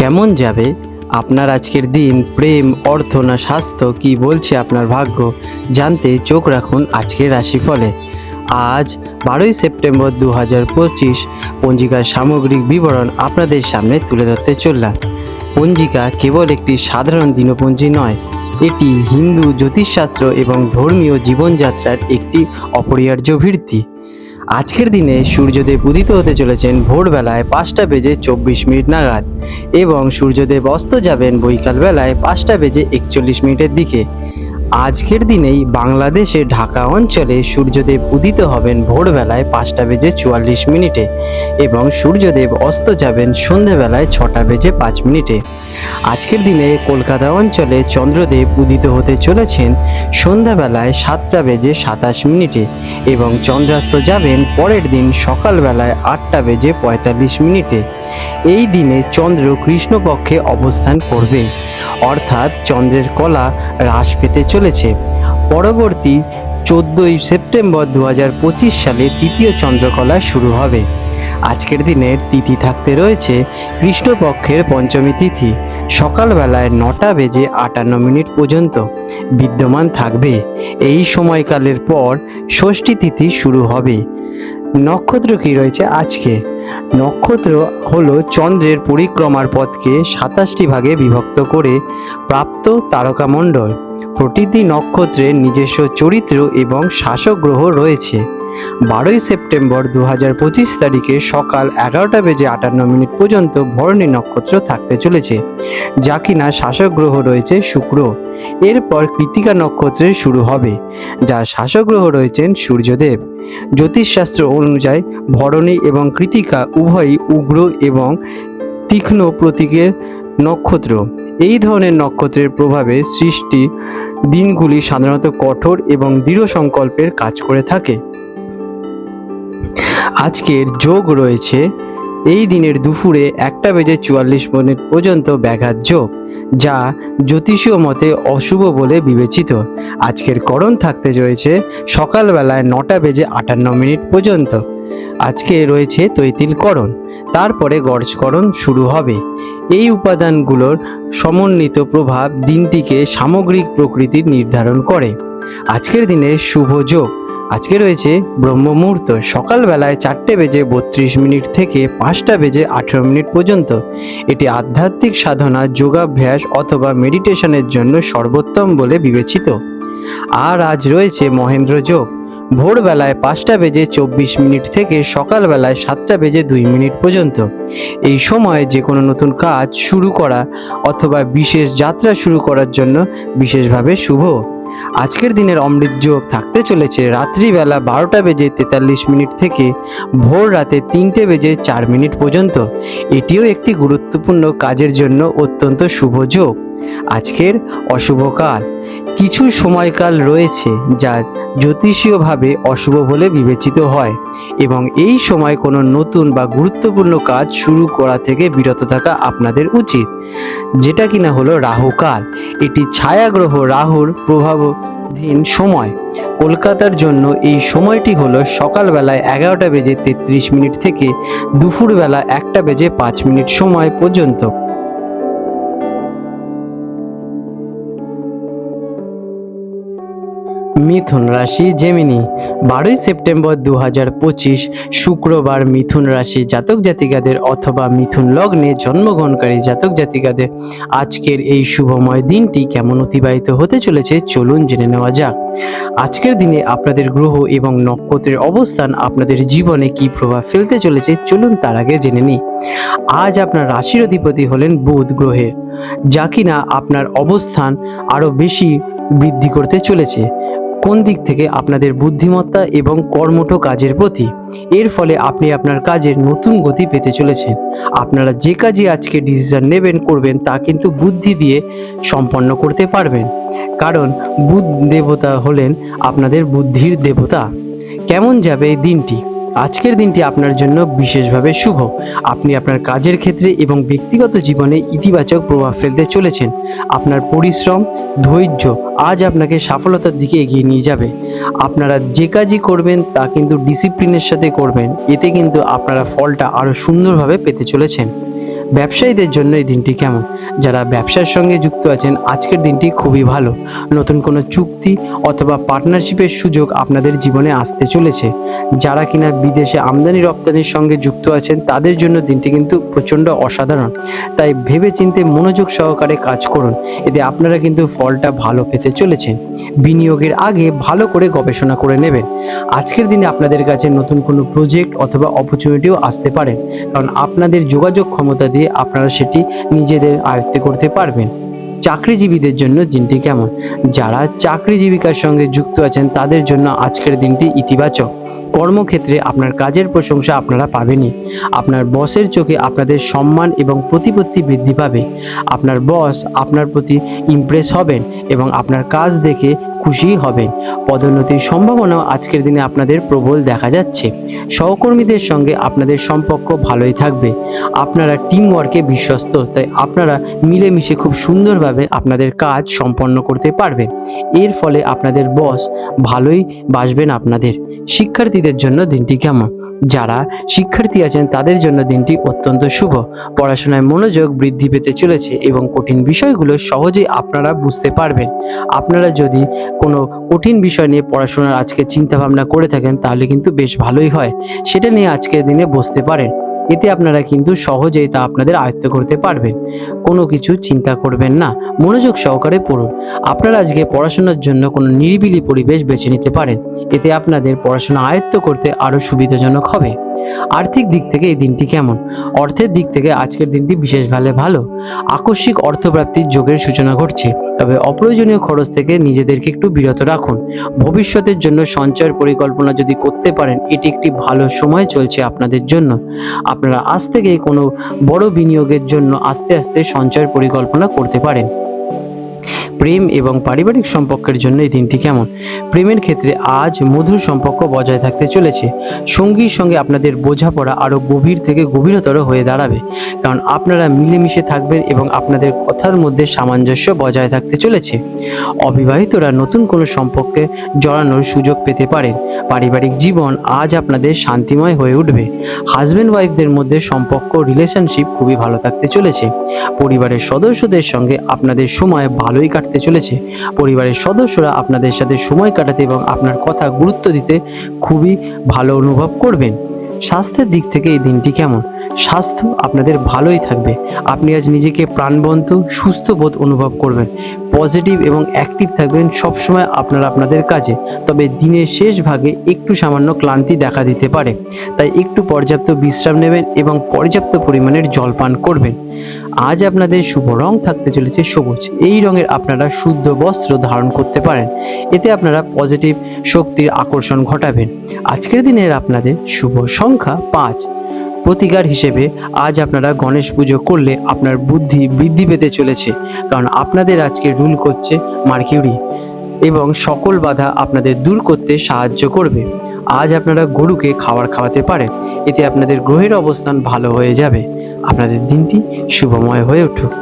কেমন যাবে? আপনার আজকের দিন প্রেম, অর্থ না স্বাস্থ্য? কি বলছে আপনার ভাগ্য? জানতে চোখ রাখুন আজকের রাশিফলে। আজ বারোই সেপ্টেম্বর দু হাজার পঁচিশ, পঞ্জিকার সামগ্রিক বিবরণ আপনাদের সামনে তুলে ধরতে চললাম। পঞ্জিকা কেবল একটি সাধারণ দিনপঞ্জি নয়, এটি হিন্দু জ্যোতিষশাস্ত্র এবং ধর্মীয় জীবনযাত্রার একটি অপরিহার্য ভিত্তি। আজকের দিনে সূর্যদেব উদিত হতে চলেছেন ভোরবেলায় পাঁচটা বেজে চব্বিশ মিনিট নাগাদ এবং সূর্যদেব অস্ত যাবেন বৈকালবেলায় পাঁচটা বেজে একচল্লিশ মিনিটের দিকে। আজকের দিনেই বাংলাদেশে ঢাকা অঞ্চলে সূর্যদেব উদিত হবেন ভোরবেলায় পাঁচটা বেজে চুয়াল্লিশ মিনিটে এবং সূর্যদেব অস্ত যাবেন সন্ধেবেলায় ছটা বেজে পাঁচ মিনিটে। আজকের দিনে কলকাতা অঞ্চলে চন্দ্রদেব উদিত হতে চলেছেন সন্ধ্যাবেলায় সাতটা বেজে সাতাশ মিনিটে এবং চন্দ্রাস্ত যাবেন পরের দিন সকালবেলায় আটটা বেজে পঁয়তাল্লিশ মিনিটে। এই দিনে চন্দ্র কৃষ্ণপক্ষে অবস্থান করবে। অর্থাৎ চন্দ্রের কলা হ্রাস পেতে চলেছে। পরবর্তী চোদ্দোই সেপ্টেম্বর দু পঁচিশ সালে তৃতীয় চন্দ্রকলা শুরু হবে। আজকের দিনের তিথি থাকতে রয়েছে কৃষ্ণপক্ষের পঞ্চমী তিথি। সকালবেলায় নটা বেজে আটান্ন মিনিট পর্যন্ত বিদ্যমান থাকবে। এই সময়কালের পর ষষ্ঠী তিথি শুরু হবে। নক্ষত্র কি রয়েছে আজকে। নক্ষত্র হলো চন্দ্রের পরিক্রমার পথকে সাতাশটি ভাগে বিভক্ত করে প্রাপ্ত তারকামণ্ডল। প্রতিটি নক্ষত্রের নিজস্ব চরিত্র এবং শাসক গ্রহ রয়েছে। বারোই সেপ্টেম্বর দু হাজার পঁচিশ তারিখে সকাল এগারোটা বেজে আটান্ন মিনিট পর্যন্ত ভরণী নক্ষত্র থাকতে চলেছে, যা কিনা শাসক গ্রহ রয়েছে শুক্র। এরপর কৃতিকা নক্ষত্রের শুরু হবে, যার শাসক গ্রহ রয়েছেন সূর্যদেব। জ্যোতিষশাস্ত্র অনুযায়ী ভরণী এবং কৃতিকা উভয়ই উগ্র এবং তীক্ষ্ণ প্রতীকের নক্ষত্র। এই ধরনের নক্ষত্রের প্রভাবে সৃষ্টি দিনগুলি সাধারণত কঠোর এবং দৃঢ় সংকল্পের কাজ করে থাকে। আজকের যোগ রয়েছে, এই দিনের দুপুরে একটা বেজে চুয়াল্লিশ মিনিট পর্যন্ত ব্যাঘাত যোগ, যা জ্যোতিষীয় মতে অশুভ বলে বিবেচিত। আজকের করণ থাকতে রয়েছে সকালবেলায় নটা বেজে আটান্ন মিনিট পর্যন্ত। আজকে রয়েছে তৈতিলকরণ তারপরে গর্জকরণ শুরু হবে। এই উপাদানগুলোর সমন্বিত প্রভাব দিনটিকে সামগ্রিক প্রকৃতির নির্ধারণ করে। আজকের দিনের শুভ যোগ আজকে রয়েছে ব্রহ্ম মুহূর্ত সকালবেলায় চারটে বেজে বত্রিশ মিনিট থেকে পাঁচটা বেজে আঠেরো মিনিট পর্যন্ত। এটি আধ্যাত্মিক সাধনা, যোগাভ্যাস অথবা মেডিটেশনের জন্য সর্বোত্তম বলে বিবেচিত। আর আজ রয়েছে মহেন্দ্র যোগ। ভোরবেলায় পাঁচটা বেজে চব্বিশ মিনিট থেকে সকালবেলায় সাতটা বেজে দুই মিনিট পর্যন্ত। এই সময়ে যে কোনো নতুন কাজ শুরু করা অথবা বিশেষ যাত্রা শুরু করার জন্য বিশেষভাবে শুভ। আজকের দিনের অমৃত যোগ থাকতে চলেছে রাত্রিবেলা বারোটা বেজে তেতাল্লিশ মিনিট থেকে ভোর রাতে তিনটে বেজে চার মিনিট পর্যন্ত। এটিও একটি গুরুত্বপূর্ণ কাজের জন্য অত্যন্ত শুভ যোগ আজকের অশুভ কাল। কিছু সময়কাল রয়েছে যা জ্যোতিষীয়ভাবে অশুভ বলে বিবেচিত হয় এবং এই সময় কোনো নতুন বা গুরুত্বপূর্ণ কাজ শুরু করা থেকে বিরত থাকা আপনাদের উচিত। যেটা কিনা হলো রাহুকাল এটি ছায়াগ্রহ রাহুর প্রভাবধীন সময়। কলকাতার জন্য এই সময়টি হলো সকালবেলায় এগারোটা বেজে তেত্রিশ মিনিট থেকে দুপুরবেলা একটা বেজে পাঁচ মিনিট সময় পর্যন্ত। মিথুন রাশি জেমিনি বারোই সেপ্টেম্বর দু হাজার পঁচিশ, শুক্রবার মিথুন রাশি জাতক জাতিকাদের অথবা মিথুন লগ্নে জন্মগ্রহণকারী জাতক জাতিকাদের। আজকের এই শুভময় দিনটি কেমন অতিবাহিত হতে চলেছে চলুন জেনে নেওয়া যাক। আজকের দিনে আপনাদের গ্রহ এবং নক্ষত্রের অবস্থান আপনাদের জীবনে কি প্রভাব ফেলতে চলেছে চলুন তার আগে জেনে নিই। আজ আপনার রাশির অধিপতি হলেন বুধ গ্রহের। যা কিনা আপনার অবস্থান আরও বেশি বৃদ্ধি করতে চলেছে। কোন দিক থেকে আপনাদের বুদ্ধিমত্তা এবং কর্মঠ কাজের প্রতি? এর ফলে আপনি আপনার কাজের নতুন গতি পেতে চলেছেন। আপনারা যে কাজে আজকে ডিসিশন নেবেন, করবেন, তা কিন্তু বুদ্ধি দিয়ে সম্পন্ন করতে পারবেন। কারণ বুধ দেবতা হলেন আপনাদের বুদ্ধির দেবতা। কেমন যাবে এই দিনটি? আজকের দিনটি আপনার জন্য বিশেষভাবে শুভ। আপনি আপনার কাজের ক্ষেত্রে এবং ব্যক্তিগত জীবনে ইতিবাচক প্রভাব ফেলতে চলেছেন। আপনার পরিশ্রম, ধৈর্য আজ আপনাকে সফলতার দিকে এগিয়ে নিয়ে যাবে। আপনারা যে কাজই করবেন, তা কিন্তু ডিসিপ্লিনের সাথে করবেন। এতে কিন্তু আপনারা ফলটা আরও সুন্দরভাবে পেতে চলেছেন। ব্যবসায়ীদের জন্য এই দিনটি কেমন? যারা ব্যবসার সঙ্গে যুক্ত আছেন, আজকের দিনটি খুবই ভালো। নতুন কোনো চুক্তি অথবা পার্টনারশিপের সুযোগ আপনাদের জীবনে আসতে চলেছে। যারা কিনা বিদেশে আমদানি রপ্তানির সঙ্গে যুক্ত আছেন, তাদের জন্য দিনটি কিন্তু প্রচণ্ড অসাধারণ। তাই ভেবে চিন্তে মনোযোগ সহকারে কাজ করুন। এতে আপনারা কিন্তু ফলটা ভালো পেতে চলেছেন। বিনিয়োগের আগে ভালো করে গবেষণা করে নেবেন। আজকের দিনে আপনাদের কাছে নতুন কোনো প্রজেক্ট অথবা অপরচুনিটিও আসতে পারেন কারণ আপনাদের যোগাযোগ ক্ষমতা দিয়ে আপনারা সেটি নিজেদের আয়ত্তে করতে পারবেন। চাকরিজীবীদের জন্য দিনটি কেমন? যারা চাকরি জীবিকার সঙ্গে যুক্ত আছেন, তাদের জন্য আজকের দিনটি ইতিবাচক। কর্মক্ষেত্রে আপনার কাজের প্রশংসা আপনারা পাবেনই। আপনার বসের চোখে আপনাদের সম্মান এবং প্রতিপত্তি বৃদ্ধি পাবে। আপনার বস আপনার প্রতি ইমপ্রেস হবেন এবং আপনার কাজ দেখে খুশি হবেন পদোন্নতির সম্ভাবনাও আজকের দিনে আপনাদের প্রবল দেখা যাচ্ছে। সহকর্মীদের সঙ্গে আপনাদের সম্পর্ক ভালোই থাকবে। আপনারা টিম ওয়ার্কে বিশ্বস্ত, তাই আপনারা মিলেমিশে খুব সুন্দরভাবে আপনাদের কাজ সম্পন্ন করতে পারবেন। এর ফলে আপনাদের বস ভালোই বাসবেন আপনাদের। শিক্ষার্থীদের জন্য দিনটি কেমন? যারা শিক্ষার্থী আছেন, তাদের জন্য দিনটি অত্যন্ত শুভ। পড়াশোনায় মনোযোগ বৃদ্ধি পেতে চলেছে এবং কঠিন বিষয়গুলো সহজেই আপনারা বুঝতে পারবেন। আপনারা যদি কোনো কঠিন বিষয় নিয়ে পড়াশোনার আজকে চিন্তা ভাবনা করে থাকেন, তাহলে কিন্তু বেশ ভালোই হয়। সেটা নিয়ে আজকের দিনে বসতে পারেন। এতে আপনারা কিন্তু সহজেই তা আপনাদের আয়ত্ত করতে পারবেন। কোনো কিছু চিন্তা করবেন না। মনোযোগ সহকারে পড়ুন। আপনারা আজকে পড়াশোনার জন্য কোনো নিরিবিলি পরিবেশ বেছে নিতে পারেন। এতে আপনাদের পড়াশোনা আয়ত্ত করতে আরও সুবিধাজনক হবে। আর্থিক দিক থেকে এই দিনটি কেমন? অর্থের দিক থেকে আজকের দিনটি বিশেষভাবে ভালো। আকস্মিক অর্থপ্রাপ্তির যোগের সূচনা ঘটছে। তবে অপ্রয়োজনীয় খরচ থেকে নিজেদেরকে একটু বিরত রাখুন। ভবিষ্যতের জন্য সঞ্চয়ের পরিকল্পনা যদি করতে পারেন, এটি একটি ভালো সময় চলছে আপনাদের জন্য। আপনারা আজ থেকে কোনো বড় বিনিয়োগের জন্য আস্তে আস্তে সঞ্চয়ের পরিকল্পনা করতে পারেন। প্রেম এবং পারিবারিক সম্পর্কের জন্য এই দিনটি কেমন? প্রেমের ক্ষেত্রে আজ মধুর সম্পর্ক বজায় থাকতে চলেছে। সঙ্গীর সঙ্গে আপনাদের বোঝাপড়া আরও গভীর থেকে গভীরতর হয়ে দাঁড়াবে। কারণ আপনারা মিলেমিশে থাকবেন এবং আপনাদের কথার মধ্যে সামঞ্জস্য বজায় থাকতে চলেছে। অবিবাহিতরা নতুন কোনো সম্পর্কে জড়ানোর সুযোগ পেতে পারেন। পারিবারিক জীবন আজ আপনাদের শান্তিময় হয়ে উঠবে। হাজব্যান্ড ওয়াইফদের মধ্যে সম্পর্ক, রিলেশনশিপ খুবই ভালো থাকতে চলেছে। পরিবারের সদস্যদের সঙ্গে আপনাদের সময় ভালোই কাটতে চলেছে। পরিবারের সদস্যরা আপনাদের সাথে সময় কাটাতে এবং আপনার কথা গুরুত্ব দিতে খুবই ভালো অনুভব করবেন। স্বাস্থ্যের দিক থেকে এই দিনটি কেমন? স্বাস্থ্য আপনাদের ভালোই থাকবে। আপনি আজ নিজেকে প্রাণবন্ত, সুস্থ বোধ অনুভব করবেন। পজিটিভ এবং অ্যাক্টিভ থাকবেন সবসময় আপনারা আপনাদের কাজে। তবে দিনের শেষ ভাগে একটু সামান্য ক্লান্তি দেখা দিতে পারে। তাই একটু পর্যাপ্ত বিশ্রাম নেবেন এবং পর্যাপ্ত পরিমাণের জল পান করবেন। আজ আপনাদের শুভ রং থাকতে চলেছে সবুজ। এই রঙের আপনারা শুদ্ধ বস্ত্র ধারণ করতে পারেন। এতে আপনারা পজিটিভ শক্তির আকর্ষণ ঘটাবেন আজকের দিনের আপনাদের শুভ সংখ্যা পাঁচ। প্রতিকার হিসেবে আজ আপনারা গণেশ পুজো করলে আপনার বুদ্ধি বৃদ্ধি পেতে চলেছে। কারণ আপনাদের আজকে রুল করছে মার্কিউরি এবং সকল বাধা আপনাদের দূর করতে সাহায্য করবে। আজ আপনারা গরুকে খাবার খাওয়াতে পারেন। এতে আপনাদের গ্রহের অবস্থান ভালো হয়ে যাবে। আপনাদের দিনটি শুভময় হয়ে উঠুক।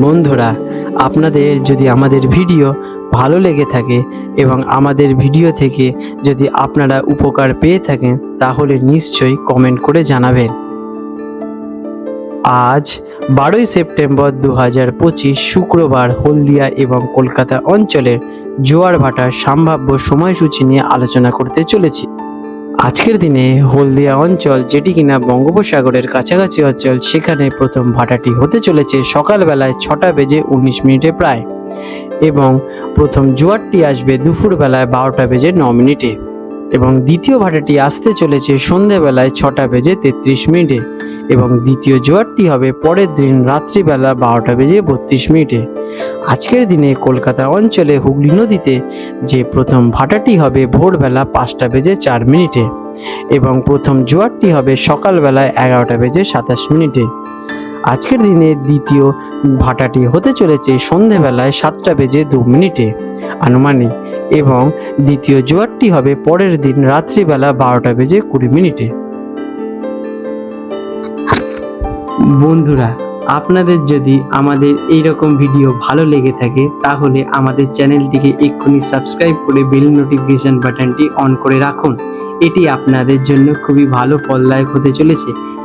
বন্ধুরা, আপনাদের যদি আমাদের ভিডিও ভালো লেগে থাকে এবং আমাদের ভিডিও থেকে যদি আপনারা উপকার পেয়ে থাকেন, তাহলে নিশ্চয়ই কমেন্ট করে জানাবেন। আজ বারোই সেপ্টেম্বর দু হাজার পঁচিশ, শুক্রবার হলদিয়া এবং কলকাতা অঞ্চলের জোয়ার ভাটার সম্ভাব্য সময়সূচি নিয়ে আলোচনা করতে চলেছি। আজকের দিনে হলদিয়া অঞ্চল যেটি কিনা বঙ্গোপসাগরের কাছাকাছি অঞ্চল, সেখানে প্রথম ভাটাটি হতে চলেছে সকালবেলায় ছটা বেজে উনিশ মিনিটে প্রায় এবং প্রথম জোয়ারটি আসবে দুপুরবেলায় বারোটা বেজে ন মিনিটে। এবং দ্বিতীয় ভাটাটি আসতে চলেছে সন্ধেবেলায় ছটা বেজে তেত্রিশ মিনিটে এবং দ্বিতীয় জোয়ারটি হবে পরের দিন রাত্রিবেলা বারোটা বেজে বত্রিশ মিনিটে। আজকের দিনে কলকাতা অঞ্চলে হুগলি নদীতে যে প্রথম ভাটাটি হবে ভোরবেলা পাঁচটা বেজে চার মিনিটে এবং প্রথম জোয়ারটি হবে সকালবেলায় এগারোটা বেজে সাতাশ মিনিটে। আজকের দিনে দ্বিতীয় ভাটাটি হতে চলেছে সন্ধেবেলায় সাতটা বেজে দু মিনিটে। আনুমানিক এবং দ্বিতীয় জোয়ারটি হবে পরের দিন রাত্রিবেলা বারোটা বেজে কুড়ি মিনিটে। বন্ধুরা, আপনাদের যদি আমাদের এই রকম ভিডিও ভালো লেগে থাকে, তাহলে আমাদের চ্যানেলটিকে এক্ষুনি সাবস্ক্রাইব করে বেল নোটিফিকেশন বাটনটি অন করে রাখুন। এটি আপনাদের জন্য খুবই ভালো, ফলদায়ক হতে চলেছে।